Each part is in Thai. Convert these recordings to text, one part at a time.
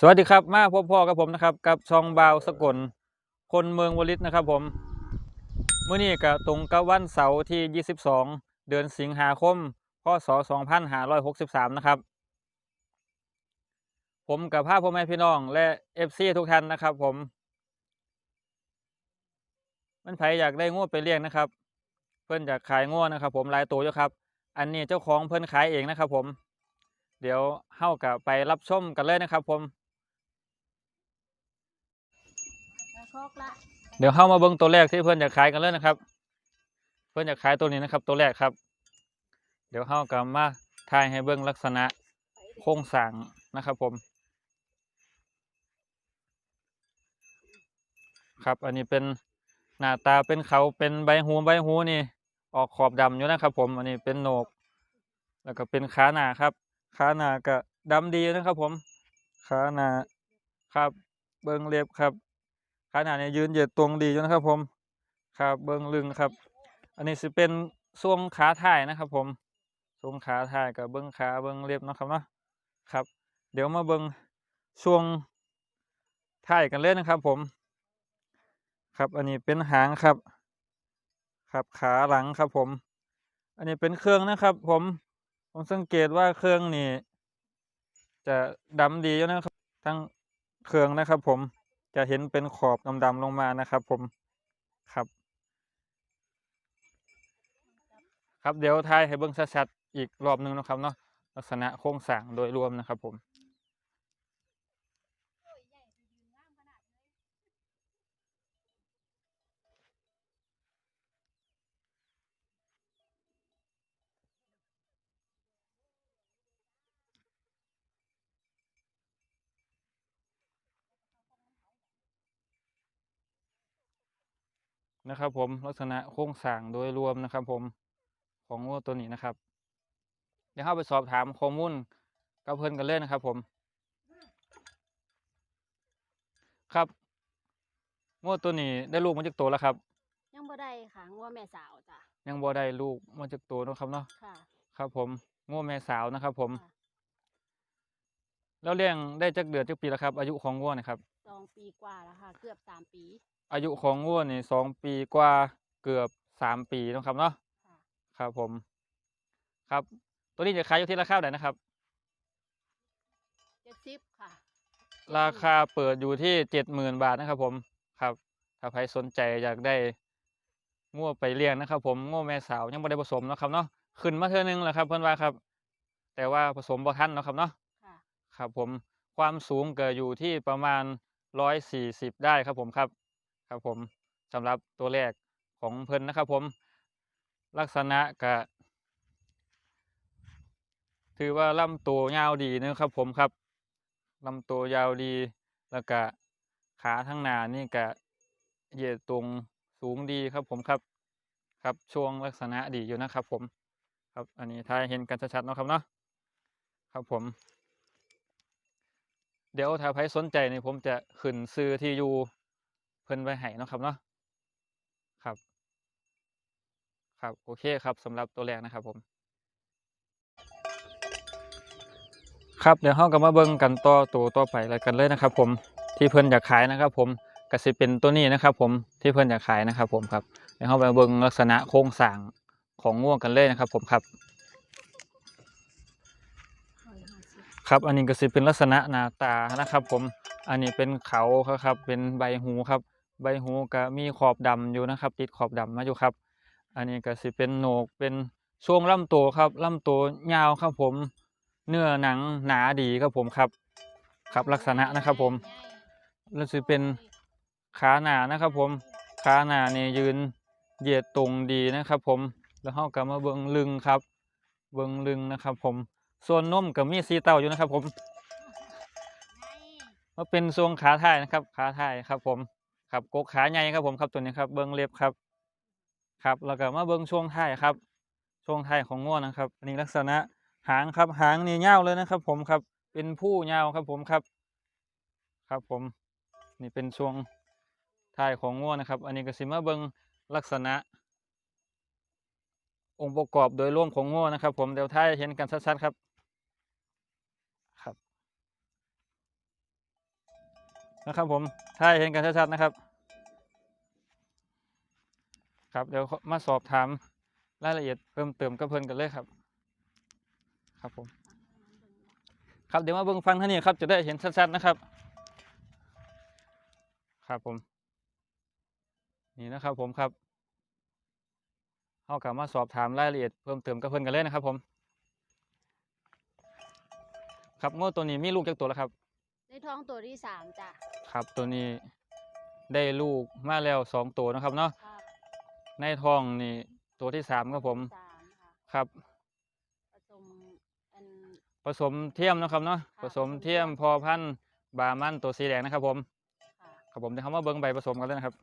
สวัสดีครับมาพบพ่อกับผมนะครับกับช่องบาวสกลคนเมืองวลิตนะครับผมเมื่อนี้ก็ตรงกับวันเสาร์ที่ 22 เดือนสิงหาคมพศ2563 นะครับ ผมกับภาพพ่อแม่พี่น้องและ FC ทุกท่านนะครับผม มันไผอยากได้งวดไปเลี้ยงนะครับ เพิ่อนอยากขายงวดนะครับ ผมลายตัวอยู่ครับ อันนี้เจ้าของเพิ่อนขายเองนะครับ ผม เดี๋ยวเฮากับไปรับชมกันเลยนะครับ ผม โชคละเดี๋ยวเข้ามาเบิ้งตัวแรกที่เพื่อนอยากขายกันเลยนะครับ เพื่อนอยากขายตัวนี้นะครับ ตัวแรกครับ เดี๋ยวเข้ากับมาทายให้เบิ้งลักษณะโครงสร้างนะครับ ผม ครับ อันนี้เป็นหน้าตาเป็นเขาเป็นใบหูใบหูนี่ ออกขอบดำอยู่นะครับ ผม อันนี้เป็นโหนก แล้วก็เป็นขาหน้าครับ ขาหน้าก็ดำดีนะครับ ผม ขาหน้าครับ เบิ้งเล็บครับ ขาหน้าเนี่ยยืนเหยียดตรงดีอยู่นะครับ ผมครับเบิ้งลึงครับ อันนี้สิเป็นช่วงขาท้ายนะครับ ผมช่วงขาท้ายกับเบิ้งขาเบิ้งเล็บนะครับเนาะครับ เดี๋ยวมาเบิ้งช่วงท้ายกันเลยนะครับ ผม ครับอันนี้เป็นหางครับ ครับขาหลังครับ ผม อันนี้เป็นเครื่องนะครับ ผม ผมสังเกตว่าเครื่องนี่จะดำดีอยู่นะครับ ทั้งเครื่องนะครับ ผม จะเห็นเป็นขอบดำๆลงมานะครับ ผมครับ ครับเดี๋ยวทายให้เบิ้งชัดๆอีกรอบหนึ่งนะครับเนาะลักษณะโครงสร้างโดยรวมนะครับผม นะครับผมลักษณะโครงสร้างโดยรวมนะครับ ผมของวัวตัวนี้นะครับ เดี๋ยวเข้าไปสอบถามข้อมูลกับเพื่อนกันเลยนะครับ ผม ครับวัวตัวนี้ได้ลูกมาจากตัวแล้วครับ ยังบ่ได้ค่ะงัวแม่สาวจ้ะยังบ่ได้ลูกมาจากตัวเนาะครับเนาะค่ะครับ ผมงัวแม่สาวนะครับ ผม ค่ะแล้วเลี้ยงได้จักเดือนจักปีแล้วครับ อายุของวัวนะครับสองปีกว่าแล้วค่ะ เกือบสามปี อายุของวัวนี่สองปีกว่าเกือบสามปีเนาะครับเนาะค่ะครับผม ครับ ตัวนี้จะขายอยู่ที่ราคาเท่าไหร่นะครับเจ็ดสิบค่ะ ราคาเปิดอยู่ที่เจ็ดหมื่นบาทนะครับ ผมครับ ถ้าใครสนใจอยากได้งัวไปเลี้ยงนะครับ ผมงัวแม่สาวยังไม่ได้ผสมเนาะครับเนาะขึ้นมาเท่านึงแหละครับเพื่อนว่าครับ แต่ว่าผสมบ่ทันเนาะครับเนาะค่ะครับ ผมความสูงเกิดอยู่ที่ประมาณร้อยสี่สิบได้ครับผมครับ ครับผมสำหรับตัวแรกของเพิ่นนะครับ ผมลักษณะกะถือว่าลำตัวยาวดีนะครับ ผมครับลำตัวยาวดีแล้วก็ขาทั้งหน้านี่กะเหยียดตรงสูงดีครับ ผมครับครับช่วงลักษณะดีอยู่นะครับ ผม ครับอันนี้ถ้าเห็นกันชัดๆเนาะครับเนาะครับผม เดี๋ยวถ้าใครสนใจนี่ผมจะขึ้นซื้อที่อยู่ พิ่นไว้ให้นะครับเนาะครับ ครับโอเคครับสำหรับตัวแรกนะครับผม ครับเดี๋ยวเราก็มาเบิ่งกันต่อตัวต่อไปแล้วกันเลยนะครับ ผมที่เพิ่นอยากขายนะครับ ผมก็สิเป็นตัวนี้นะครับ ผมที่เพิ่นอยากขายนะครับ ผมครับเดี๋ยวเราไปเบิ่งลักษณะโครงสร้างของง่วงกันเลยนะครับ ผมครับร้อยห้าสิบครับอันนี้ก็สิเป็นลักษณะหน้าตานะครับ ผมอันนี้เป็นเขาครับ เป็นใบหูครับ ใบหูก็มีขอบดำอยู่นะครับ ติดขอบดำมาอยู่ครับ อันนี้ก็สิเป็นโหนกเป็นช่วงลำตัวครับลำตัวยาวครับผม เนื้อหนังหนาดีครับผมครับ ครับลักษณะนะครับผมแล้วสิเป็นขาหนานะครับ ผมขาหนานี่ยืนเหยียดตรงดีนะครับ ผมแล้วเราก็มาเบิงลึงครับ เบิงลึงนะครับ ผมส่วนนมก็มีสีเต้าอยู่นะครับ ผมมาเป็นทรงขาท้ายนะครับ ขาท้ายครับ ผม ครับกกขาใหญ่ครับผมครับตัวนี้ครับเบิ้งเล็บครับ ครับแล้วก็มาเบิ้งช่วงท้ายครับ ช่วงท้ายของง่วนะครับอันนี้ลักษณะหางครับหางนี่ยาวเลยนะครับ ผมครับเป็นผู้ยาวครับผมครับ ครับผมนี่เป็นช่วงท้ายของง่วนะครับ อันนี้ก็สิมาเบิ้งลักษณะ องค์ประกอบโดยรวมของง่วนะครับ ผมเดี๋ยวท้ายเห็นกันชัดๆครับ นะครับผมถ้าเห็นกันชัดๆนะครับ ครับเดี๋ยวมาสอบถามรายละเอียดเพิ่มเติมกับเพิ่นกันเลยครับ ครับผม ครับเดี๋ยวมาเบิ่งฟังท่างนี้ครับจะได้เห็นชัดๆนะครับ ครับผม นี่นะครับผมครับเอากลับมาสอบถามรายละเอียดเพิ่มเติมกับเพิ่นกันเลยนะครับผม ครับงวดตัวนี้มีลูกจากตัวแล้วครับ ในท้องตัวที่สามจ้ะครับตัวนี้ได้ลูกมาแล้วสองตัวนะครับเนาะครับในท้องนี่ตัวที่สามครับผมสามค่ะครับ ผสมอัน ผสมเทียมนะครับเนาะค่ะผสมผสมเทีเทียยมมพอพันธุ์บามันตัวสีแดงนะครับผม ค่ะครับผมเดี๋ยวเขามาเบิ้งใบผสมกันเลยนะครับ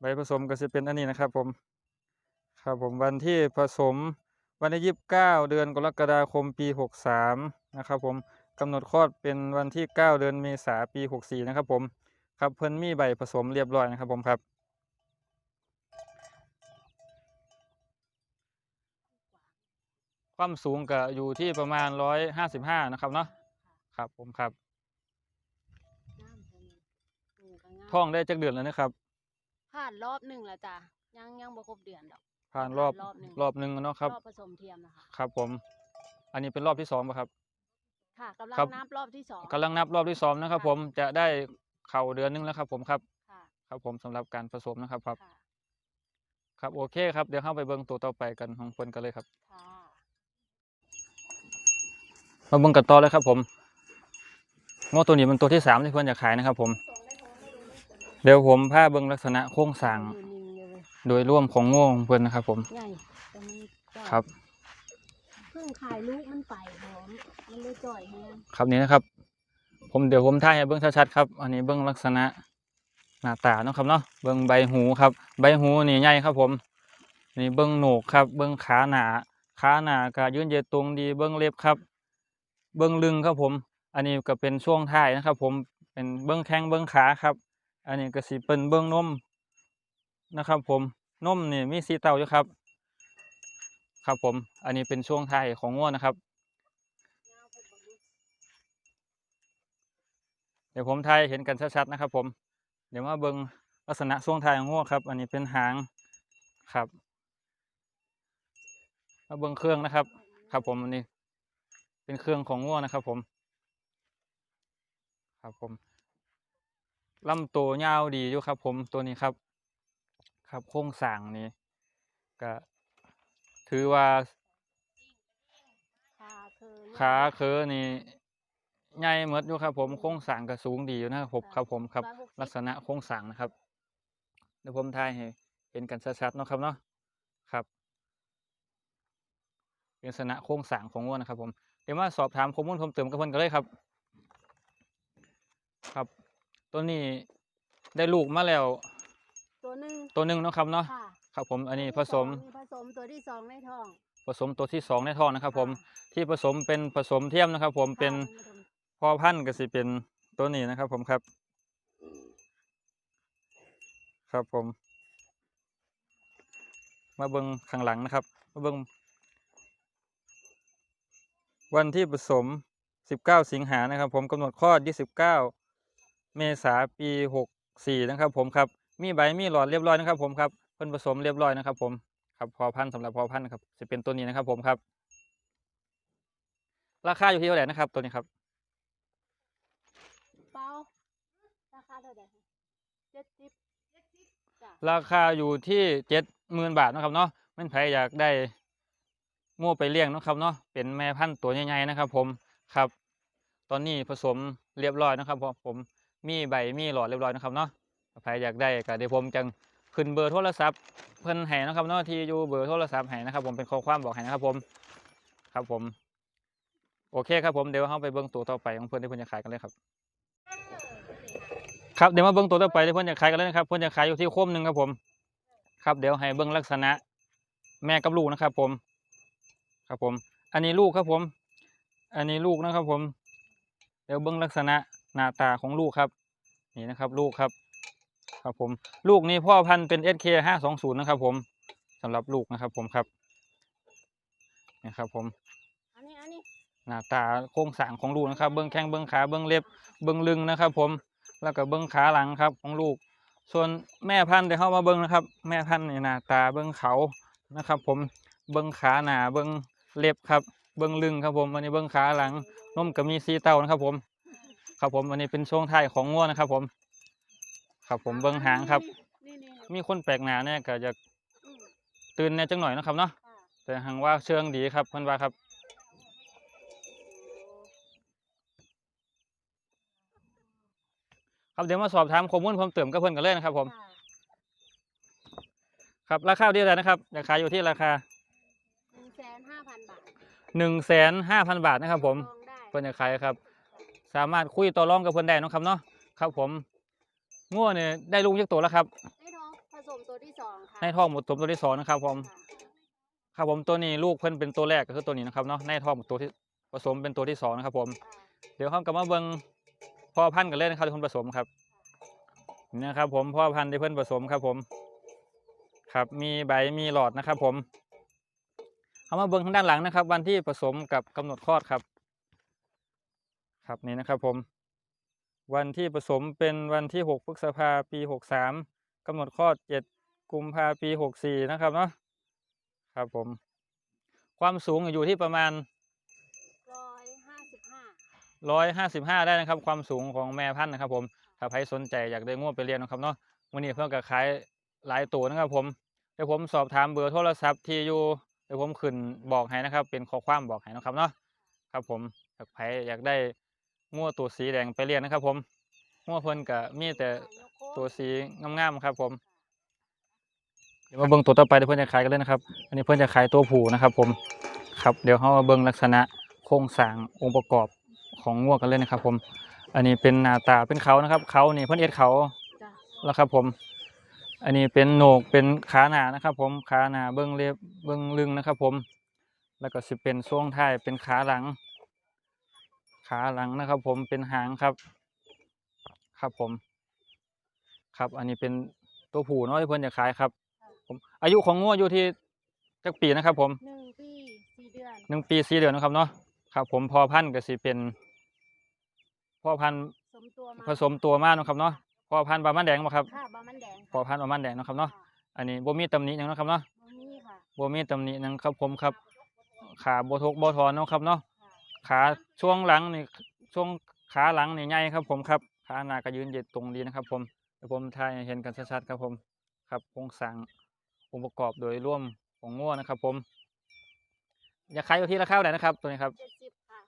ใบผสมก็จะเป็นอันนี้นะครับ ผม ครับผมวันที่ผสมวันที่ยี่สิบเก้าเดือนกรกฎาคมปีหกสามนะครับ ผม กำหนดคลอดเป็นวันที่เก้าเดือนเมษาปีหกสี่นะครับผม ครับเพิ่นมีใบผสมเรียบร้อยนะครับผมครับ ความสูงก็อยู่ที่ประมาณร้อยห้าสิบห้านะครับเนาะครับผมครับน้ำเพิ่นปลูกก็งามท้องได้จักเดือนแล้วนะครับ ผ่านรอบหนึ่งแล้วจ้ะยังยังบ่ครบเดือนดอก ผ่านรอบรอบหนึ่งรอบหนึ่งแล้วเนาะครับรอบผสมเทียมนะคะครับผม อันนี้เป็นรอบที่สองป่ะครับ ค่ะกำลังครับ นับรอบที่สอง กำลังนับรอบที่สองนะครับ ค่ะ ผมจะได้เข่าเดือนหนึงแล้วครับ ผมครับค่ะครับ ผมสำหรับการผสมนะครับครับ ค่ะครับโอเคครับเดี๋ยวเข้าไปเบิ่งตัวต่อไปกันของเพิ่นกันเลยครับ ค่ะ มาเบิ่งกันต่อเลยครับ ผมงอตัวนี้เป็นตัวที่สามที่เพิ่นอยากขายนะครับ ผม เดี๋ยวผมพาเบิ่งลักษณะโครงสร้างอยู่นิ่งเลยโดยรวมของโง่ของเพิ่นนะครับ ผม ใหญ่แต่มันจ่อยครับ เพิ่งขายลูกมันไปพร้อมมันเลยจ่อยแฮงครับนี่นะครับ ผมเดี๋ยวผมถ่ายให้เบิ้งชัดๆครับ อันนี้เบิ้งลักษณะหน้าตาเนาะครับเนาะเบิ้งใบหูครับ ใบหูนี่ใหญ่ครับ ผม นี่เบิ้งโหนกครับ เบิ้งขาหนาขาหนาก็ยืนเยตรงดีเบิ้งเล็บครับ เบิ้งลึงครับผม อันนี้ก็เป็นช่วงท้ายนะครับ ผมเป็นเบิ้งแข้งเบิ้งขาครับ อันนี้ก็สิเป็นเบิ้งนมนะครับ ผมนมนี่มีสีเต้าอยู่ครับ ครับผม อันนี้เป็นช่วงท้ายของงวนะครับ เดี๋ยวผมทายเห็นกันชัดๆนะครับ ผม เดี๋ยวมาเบิงลักษณะช่วงท้ายของงัวครับ อันนี้เป็นหางครับมาเบิงเครื่องนะครับ ครับ ผมอันนี้ เป็นเครื่องของงัวนะครับ ผม ครับผมลำตัวยาวดีอยู่ครับ ผมตัวนี้ครับ ครับโครงสร้างนี้ก็ ถือว่าขาคือขาเคือนี่ใหญ่เหมือนอยู่ครับ ผมโครงสร้างก็สูงดีอยู่นะครับผมครับผมครับ ลักษณะโครงสร้างนะครับเดี๋ยวผมถ่ายให้เห็นกันชัดๆเนาะครับเนาะครับเป็นลักษณะโครงสร้างของวัวนะครับ ผมเดี๋ยวมาสอบถามข้อมูลเพิ่มเติมกับเพิ่นกันเลยครับ ครับตัวนี้ได้ลูกมาแล้ว ตัวหนึ่งตัวหนึ่งเนาะครับเนาะ ค่ะครับผมอันนี้ผตัวสที่มองนี่ผสมตัวที่สองในท้อง ผสมตัวที่สองในท้องนะครับ ผมค่ะที่ผสมเป็นผสมเทียมนะครับ ผมเป็นค่ะพ่อพันธุ์ก็สิเป็นตัวนี้นะครับ ผมครับ ครับผม มาเบิงข้างหลังนะครับ มาเบิงวันที่ผสม 19 สิงหานะครับ ผมกำหนดคลอด 29 เมษาปี 64 นะครับ ผมครับ มีใบมีหลอดเรียบร้อยนะครับ ผมครับ เพิ่นผสมเรียบร้อยนะครับ ผมครับพอพันธุ์สำหรับพอพันธุ์ครับจะเป็นตัวนี้นะครับ ผมครับ ราคาอยู่ที่เท่าไหร่นะครับ ตัวนี้ครับเปล่าราคาเท่าไหร่เจ็ดสิบจ้ะราคาอยู่ที่เจ็ดหมื่นบาทเนาะครับเนาะแม่นไผอยากได้งูไปเลี้ยงเนาะครับเนาะเป็นแม่พันธุ์ตัวใหญ่ๆนะครับ ผมครับ ตอนนี้ผสมเรียบร้อยนะครับผมผมมีใบมีหลอดเรียบร้อยนะครับเนาะถ้าใครอยากได้ก็เดี๋ยวผมจัง ขึ้นเบอร์โทรศัพท์เพิ่นให้นะครับเนาะที่อยู่เบอร์โทรศัพท์ให้นะครับ ผมเป็นข้อความบอกให้นะครับ ผมครับผม โอเคครับผมเดี๋ยวเราไปเบิ่งตัวต่อไปของเพิ่อนที่เพิ่อนจะขายกันเลยครับ ครับเดี๋ยวมาเบิ่งตัวต่อไปที่เพิ่อนจะขายกันเลยนะครับ เพิ่อนจะขายอยู่ที่โคมหนึ่งครับผม ครับเดี๋ยวให้เบิ่งลักษณะ แม่กับลูกนะครับ ผม ครับผม อันนี้ลูกครับผม อันนี้ลูกนะครับ ผม เดี๋ยวเบิ่งลักษณะหน้าตาของลูกครับ นี่นะครับ ลูกครับ ครับผมลูกนี้พ่อพันธุ์เป็น SK ห้าสองศูนย์นะครับ ผมสำหรับลูกนะครับ ผมครับนี่ครับ ผมอันนี้อันนี้หน้าตาโครงสร้างของลูกนะครับ เบิ้งแข้งเบิ้งขาเบิ้งเล็บเบิ้งลึงนะครับ ผมแล้วก็เบิ้งขาหลังครับ ของลูก ส่วนแม่พันธุ์ที่เข้ามาเบิ้งนะครับ แม่พันธุ์นี่หน้าตาเบิ้งเขานะครับ ผมเบิ้งขาหนาเบิ้งเล็บครับเบิ้งลึงครับผมอันนี้เบิ้งขาหลังนมก็มีสีเต้านะครับ ผม ครับผมอันนี้เป็นช่วงท้ายของงัวนะครับ ผม ครับผมเบิ้งหางครับ นี่นี่มีคนแปลกหน้าเนี่ยก็จะอืมตื่นแหน่จังหน่อยนะครับเนาะค่ะแต่หังว่าเชิงดีครับเพื่อนว่าครับ ครับเดี๋ยวมาสอบถามข้อมูลเพิ่มเติมกับเพื่อนกันเลยนะครับผมค่ะครับราคาดีเลยนะครับราคาอยู่ที่ราคา หนึ่งแสนห้าพันบาทหนึ่งแสนห้าพันบาทนะครับผมลองได้ เพื่อนจะขายครับ สามารถคุยต่อรองกับเพื่อนได้เนาะครับเนาะครับผม ง่วเนี่ยได้ลูกยักตัวแล้วครับในท้องผสมตัวที่สองค่ะในท้องหมดตัวตัวที่สองนะครับผมค่ะครับผมตัวนี้ลูกเพื่อนเป็นตัวแรกก็คือตัวนี้นะครับเนาะในท้องตัวที่ผสมเป็นตัวที่สองนะครับ ผมค่ะเดี๋ยวเขากลับมาเบิ่งพ่อพันธุ์กันเลยนะครับที่เพิ่นผสมครับนี่นะครับ ผมพ่อพันธุ์ที่เพิ่นผสมครับ ผม ครับมีใบมีหลอดนะครับ ผมเอามาเบิ่งทางด้านหลังนะครับ วันที่ผสมกับกำหนดคลอดครับ ครับนี่นะครับ ผม วันที่ผสมเป็นวันที่หกพฤษภาปีหกสามกำหนดคลอดเจ็ดกุมภาปีหกสี่นะครับเนาะครับผม ความสูงอยู่ที่ประมาณร้อยห้าสิบห้าร้อยห้าสิบห้าได้นะครับ ความสูงของแม่พันธุ์นะครับ ผมถ้าใครสนใจอยากได้งวไปเรียนนะครับเนาะวันนี้เพื่อนก็ขายหลายตัวนะครับ ผมเดี๋ยวผมสอบถามเบอร์โทรศัพท์ที่อยู่เดี๋ยวผมขึ้นบอกให้นะครับ เป็นข้อความบอกให้นะครับเนาะครับผมอยากใครอยากได้ งวตัวสีแดงไปเรียนนะครับ ผมงวเพิ่นก็มีแต่ตัวสีงามๆครับ ผมเดี๋ยวมาเบิ่งตัวต่อไปเดี๋ยวเพื่อนจะขายกันเลยนะครับ อันนี้เพื่อนจะขายตัวผู้นะครับ ผม ครับเดี๋ยวเขามาเบิ่งลักษณะโครงสร้างองค์ประกอบของงวกันเลยนะครับ ผม อันนี้เป็นหน้าตาเป็นเขานะครับเขานี่เพิ่อนเอ็ดเขาแล้วครับ ผม อันนี้เป็นโหนกเป็นขาหนานะครับ ผมขาหนาเบิ้งเล็บเบิ้งลึงนะครับ ผม แล้วก็สิเป็นช่วงท้ายเป็นขาหลัง ขาหลังนะครับ ผมเป็นหางครับ ครับผม ครับ อันนี้เป็นตัวผู้เนาะที่เพิ่นจะขายครับ ผม อายุของงวอยู่ที่จักปีนะครับ ผมหนึ่งปีสี่เดือนหนึ่งปีสี่เดือนนะครับเนาะครับ ผมพอพันธุ์ก็สิเป็นพ่อพันธุ์สมตัวมาผสมตัวมากนาะครับเนาะพ่อพันธุ์บามันแดงบ่ครับค่ะบามันแดงพ่อพันธุ์บามันแดงเนาะครับเนาะค่อันนี้บ่มีตำหนิหยังเนาะครับเนาะบ่มีค่ะบ่มีตำหนิหยังครับผมครับขาบ่ทกบ่ทอนเนาะครับเนาะค่ะ ขาช่วงหลังนี่ช่วงขาหลังนี่ใหญ่ครับ ผมครับขาหน้าก็ยืนเหยียดตรงดีนะครับผมเดี๋ยวผมถ่ายให้เห็นกันชัดๆครับผมครับโครงสร้างองค์ประกอบโดยรวมของงัวนะครับ ผมอยากขายอยู่ที่ราคาเท่าไหร่นะครับ ตัวนี้ครับเจ็ดสิบค่ะ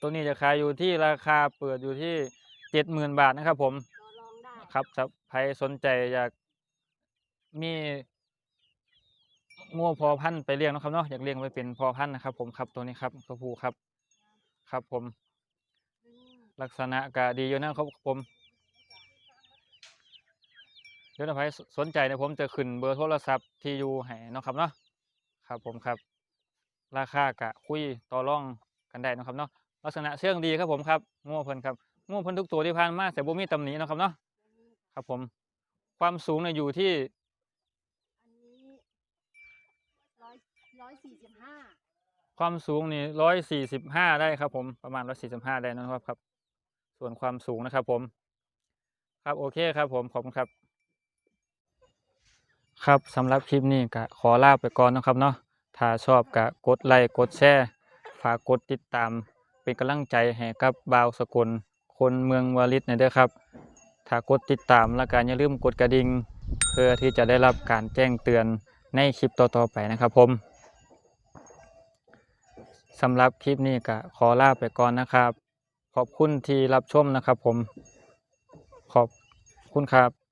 ตัวนี้จะขายอยู่ที่ราคาเปิดอยู่ที่เจ็ดหมื่นบาทนะครับ ผมต่อรองได้ครับถ้าใครสนใจอยากมีงัวพอพันธุ์ไปเลี้ยงเนาะครับเนาะอยากเลี้ยงไปเป็นพอพันธุ์นะครับ ผมครับตัวนี้ครับตัวผู้ครับ ครับผมอืมลักษณะก็ดีอยู่นะครับผมเดี๋ยวถ้าใครสนใจเนี่ยผมจะขึ้นเบอร์โทรศัพท์ที่อยู่ให้เนาะครับเนาะครับผมครับ ราคากะคุยต่อรองกันได้เนาะครับเนาะลักษณะเชื่องดีครับผมครับงัวเพิ่นครับงัวเพิ่นทุกตัวที่ผ่านมาแต่บ่มีตำหนิเนาะครับเนาะครับผม ความสูงเนี่ยอยู่ที่อันนี้ร้อยร้อยสี่สิบห้า ความสูงนี่ร้อยสี่สิบห้าได้ครับผมประมาณร้อยสี่สิบห้าได้นะครับครับ ส่วนความสูงนะครับผม ครับโอเคครับผมขอบคุณครับ ครับสำหรับคลิปนี้ก็ขอลาไปก่อนนะครับเนาะถ้าชอบก็กดไลค์กดแชร์ฝากกดติดตาม เป็นกำลังใจให้กับบ่าวสกุลคนเมืองวาริศหน่อยเด้อครับ ถ้ากดติดตามแล้วก็อย่าลืมกดกระดิ่งเพื่อที่จะได้รับการแจ้งเตือนในคลิปต่อๆไปนะครับผม สำหรับคลิปนี้ก็ขอลาไปก่อนนะครับ ขอบคุณที่รับชมนะครับผม ขอบคุณครับ